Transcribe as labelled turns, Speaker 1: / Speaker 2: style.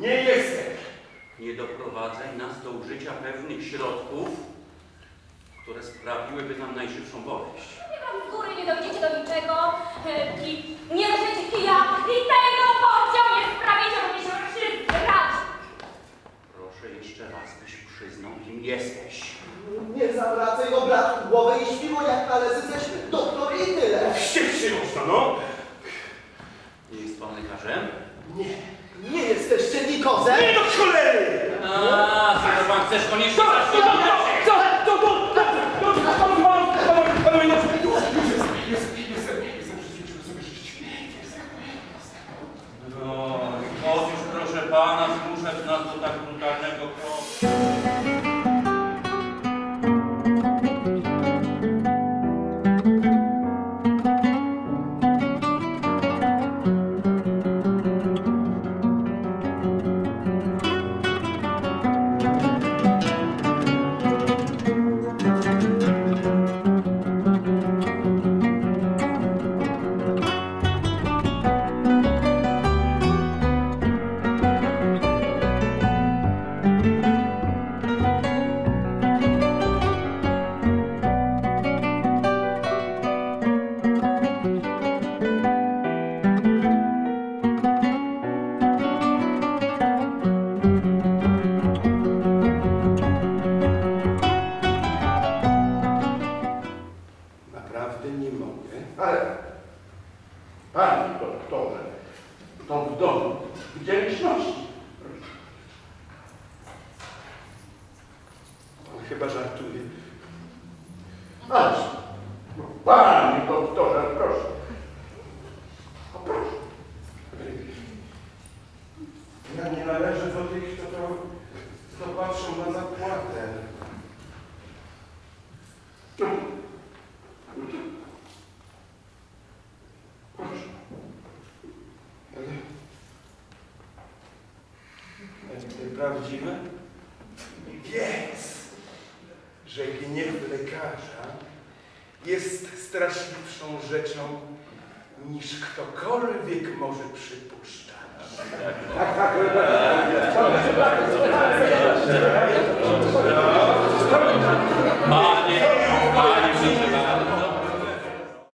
Speaker 1: Nie jestem.
Speaker 2: Nie doprowadzaj nas do użycia pewnych środków, które sprawiłyby nam najszybszą boleść.
Speaker 3: Nie wam z góry nie dojdziecie do niczego e, i nie weźmiecie kija i tego porcją nie sprawicie, żebyście wszyscy grać.
Speaker 2: Proszę jeszcze raz, byś przyznał, kim jesteś.
Speaker 4: Nie zawracaj obratku głowy i śpiło jak należy ześ doktor i tyle.
Speaker 1: Wściekł się można, no.
Speaker 2: Nie jest pan lekarzem?
Speaker 4: Nie, nikozem.
Speaker 1: Nie do cholery!
Speaker 2: A, skoro pan chcesz koniecznie
Speaker 1: Co? Ale, panie doktorze, to w domu wdzięczności. Pan chyba żartuje. Ależ, no, panie doktorze, proszę. O, proszę. Ja nie należę do tych, kto to, kto patrzą na zapłatę. prawdziwe. Wiedz, że gniew lekarza jest straszliwszą rzeczą niż ktokolwiek może przypuszczać. Tak, tak, Panie, Panie.